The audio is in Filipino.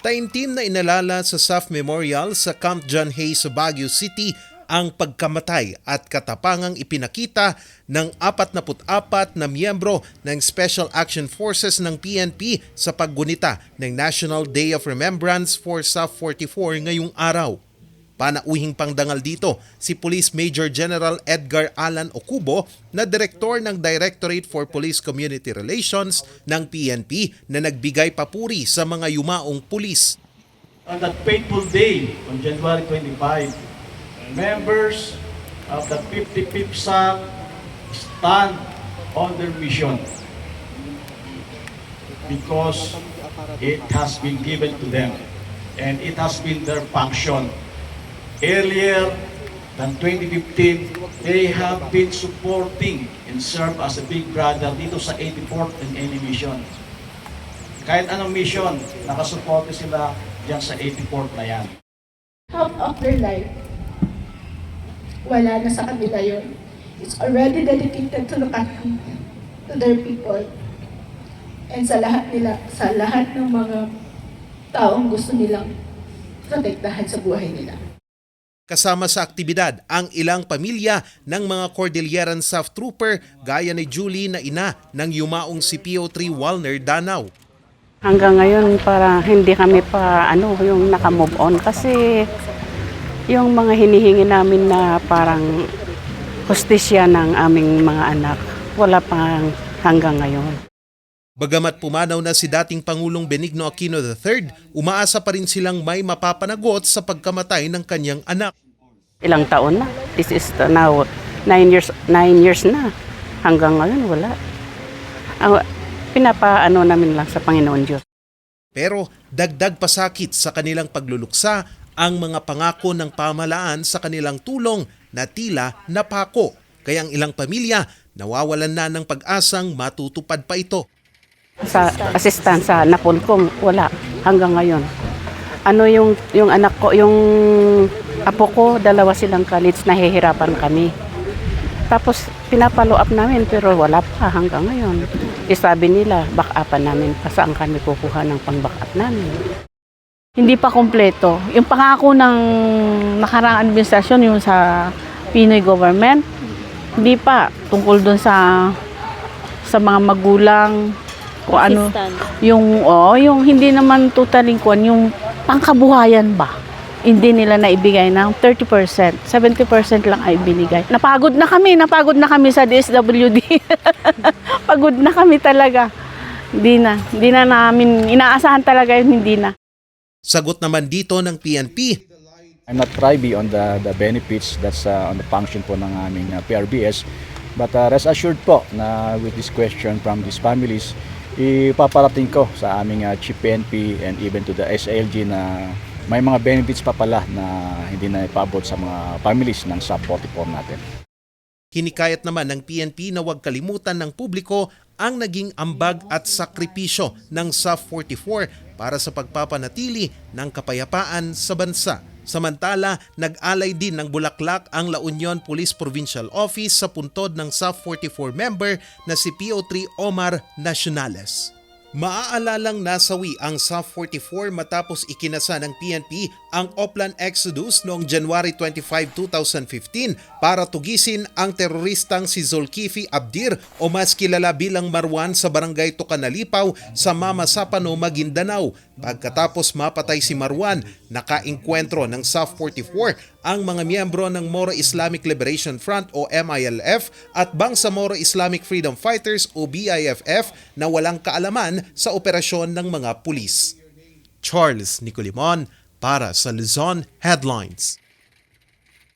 Taimtim na inalala sa SAF Memorial sa Camp John Hay sa Baguio City ang pagkamatay at katapangang ipinakita ng 44 na miyembro ng Special Action Forces ng PNP sa paggunita ng National Day of Remembrance for SAF 44 ngayong araw. Panauhing pangdangal dito si Police Major General Edgar Alan Okubo na direktor ng Directorate for Police Community Relations ng PNP na nagbigay papuri sa mga yumaong pulis. On that fateful day, on January 25, members of the 55th SAC stand on their mission because it has been given to them and it has been their function. Earlier than 2015, they have been supporting and serve as a big brother dito sa 84th and any mission. Kahit anong mission, nakasuporte sila dyan sa 84th na yan. half of their life, wala na sa kanila yun. It's already dedicated to the country, to their people, and sa lahat nila, sa lahat ng mga taong gusto nilang protektahan sa buhay nila. Kasama sa aktibidad ang ilang pamilya ng mga Cordilleran SAF Trooper gaya ni Julie na ina ng yumaong si PO3 Walner Danau. Hanggang ngayon para hindi kami pa ano yung naka-move on kasi yung mga hinihingi namin na parang hustisya ng aming mga anak wala pa hanggang ngayon. Bagamat pumanaw na si dating Pangulong Benigno Aquino III, umaasa pa rin silang may mapapanagot sa pagkamatay ng kanyang anak. Ilang taon na. This is now nine years nine years na. Hanggang ngayon wala. Ang pinapaano namin lang sa Panginoon Diyos. Pero dagdag pasakit sa kanilang pagluluksa ang mga pangako ng pamalaan sa kanilang tulong na tila napako. Kaya ang ilang pamilya nawawalan na ng pag-asang matutupad pa ito. Sa assistant sa Napolcom, wala hanggang ngayon. Ano yung yung anak ko, yung apo ko, dalawa silang college, nahihirapan kami. Tapos pinapalo up namin pero wala pa hanggang ngayon. Isabi nila, back upan namin pa saan kami kukuha ng pang back up namin. Hindi pa kompleto. Yung pangako ng nakaraang administrasyon, yung sa Pinoy government, hindi pa. Tungkol dun sa sa mga magulang, kung ano, yung, oh, yung hindi naman totally kuan, yung pangkabuhayan ba? Hindi nila naibigay ng 30%. 70% lang ay binigay. Napagod na kami, napagod na kami sa DSWD. Pagod na kami talaga. Hindi na, hindi na namin, inaasahan talaga yun, hindi na. Sagot naman dito ng PNP, I'm not privy on the the benefits that's uh, on the function po ng aming uh, PRBS. But uh, rest assured po na with this question from these families, ipaparating ko sa aming uh, Chief and even to the SALG na may mga benefits pa pala na hindi na ipabot sa mga families ng sub 44 natin. Hinikayat naman ng PNP na huwag kalimutan ng publiko ang naging ambag at sakripisyo ng SAF 44 para sa pagpapanatili ng kapayapaan sa bansa. Samantala, nag-alay din ng bulaklak ang La Union Police Provincial Office sa puntod ng SAF 44 member na si PO3 Omar Nacionales. Maaalalang nasawi ang SAF 44 matapos ikinasa ng PNP ang Oplan Exodus noong January 25, 2015 para tugisin ang teroristang si Zulkifli Abdir o mas kilala bilang Marwan sa barangay Tucanalipaw sa Mama Sapano, Maguindanao. Pagkatapos mapatay si Marwan, nakainkwentro ng SAF 44 ang mga miyembro ng Moro Islamic Liberation Front o MILF at Bangsamoro Islamic Freedom Fighters o BIFF na walang kaalaman sa operasyon ng mga pulis. Charles Nicolimon para sa Luzon Headlines.